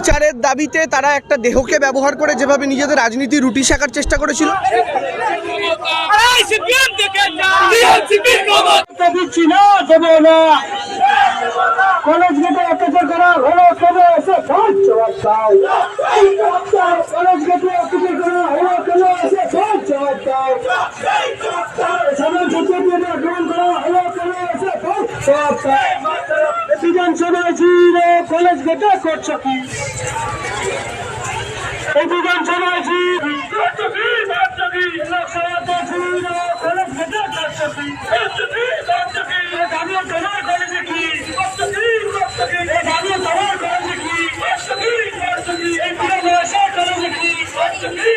বিচারের দাবিতে তারা একটা দেহকে ব্যবহার করে যেভাবে নিজেদের রাজনীতি রুটি শেখার চেষ্টা করেছিল। বিধানসভায় ছিল কলেজ গেটে করছ কি এই বিধানসভায় ছিল করছ কি করছ কি লোকসভাতে ছিল কলেজ গেটে করছ কি করছ কি করছ কি দাবি তোমার কলেজে কি করছ কি করছ কি দাবি তোমার কলেজে কি করছ কি করছ কি এই পুরো বয়সে কলেজে কি করছ কি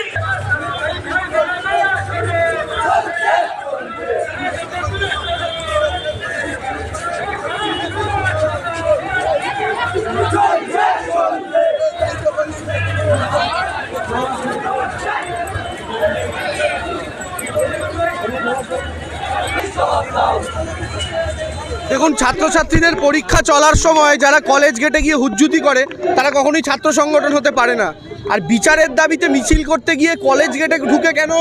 দেখুন, ছাত্রছাত্রীদের পরীক্ষা চলার সময় যারা কলেজ গেটে গিয়ে হুজ্জুতি করে, তারা কখনোই ছাত্র সংগঠন হতে পারে না। আর বিচারের দাবিতে মিছিল করতে গিয়ে কলেজ গেটে ঢুকে কেন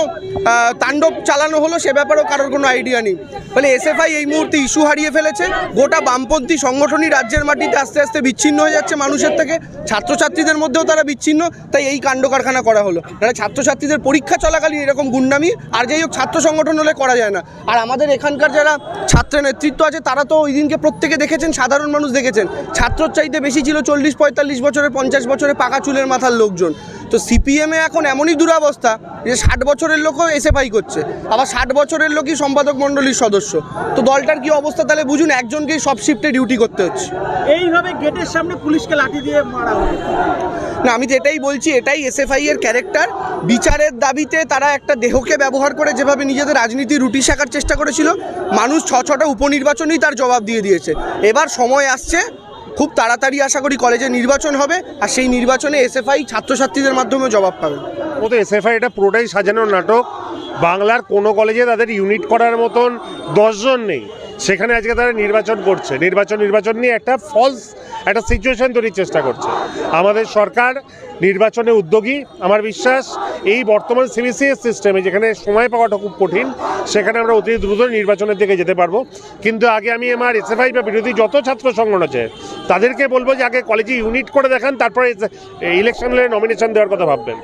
তাণ্ডব চালানো হলো সে ব্যাপারেও কারোর কোনো আইডিয়া নেই। ফলে এসএফআই এই মুহূর্তে ইস্যু হারিয়ে ফেলেছে। গোটা বামপন্থী সংগঠনই রাজ্যের মাটিতে আস্তে আস্তে বিচ্ছিন্ন হয়ে যাচ্ছে মানুষের থেকে। ছাত্রছাত্রীদের মধ্যেও তারা বিচ্ছিন্ন, তাই এই কাণ্ড কারখানা করা হলো। মানে ছাত্রছাত্রীদের পরীক্ষা চলাকালীন এরকম গুন্ডামি, আর যাই হোক, ছাত্র সংগঠন হলে করা যায় না। আর আমাদের এখানকার যারা ছাত্র নেতৃত্ব আছে, তারা তো ওই দিনকে প্রত্যেকে দেখেছেন, সাধারণ মানুষ দেখেছেন। ছাত্রর চাইতে বেশি ছিল চল্লিশ, পঁয়তাল্লিশ বছরের পঞ্চাশ বছরের পাকা চুলের মাথার লোকজন। তো সিপিএমে এখন এমনই দুরাবস্থা যে ষাট বছরের লোকও এসএফআই করছে। আবার ষাট বছরের লোকই সম্পাদক মণ্ডলীর সদস্য। তো দলটার কি অবস্থা তাহলে বুঝুন একজনকেই সব শিফটে ডিউটি করতে হচ্ছে। এইভাবে গেটের সামনে পুলিশকে লাঠি দিয়ে মারা না আমি তো এটাই বলছি এটাই এসএফআই এর ক্যারেক্টার বিচারের দাবিতে তারা একটা দেহকে ব্যবহার করে যেভাবে নিজেদের রাজনীতি রুটি শেখার চেষ্টা করেছিল মানুষ ছ ছটা উপনির্বাচনেই তার জবাব দিয়ে দিয়েছে। এবার সময় আসছে খুব তাড়াতাড়ি আশা করি কলেজে নির্বাচন হবে, আর সেই নির্বাচনে এসএফআই ছাত্রছাত্রীদের মাধ্যমে জবাব পাবে। ও তো এসএফআই এটা পুরোটাই সাজানোর নাটক। বাংলার কোনো কলেজে তাদের ইউনিট করার মতন দশজন নেই। সেখানে আজকে তারা নির্বাচন করছে। নির্বাচন নির্বাচন নিয়ে একটা ফলস একটা সিচুয়েশন তৈরির চেষ্টা করছে। আমাদের সরকার নির্বাচনে উদ্যোগী, আমার বিশ্বাস এই বর্তমান সিবিসিএস সিস্টেমে যেখানে সময় পাওয়াটা খুব কঠিন, সেখানে আমরা অতি দ্রুত নির্বাচনের দিকে যেতে পারব। কিন্তু আগে আমি আমার এসএফআই বা বিরোধী যত ছাত্র সংগঠন আছে, তাদেরকে বলব যে আগে কলেজে ইউনিট করে দেখান, তারপরে ইলেকশন নমিনেশন দেওয়ার কথা ভাববেন।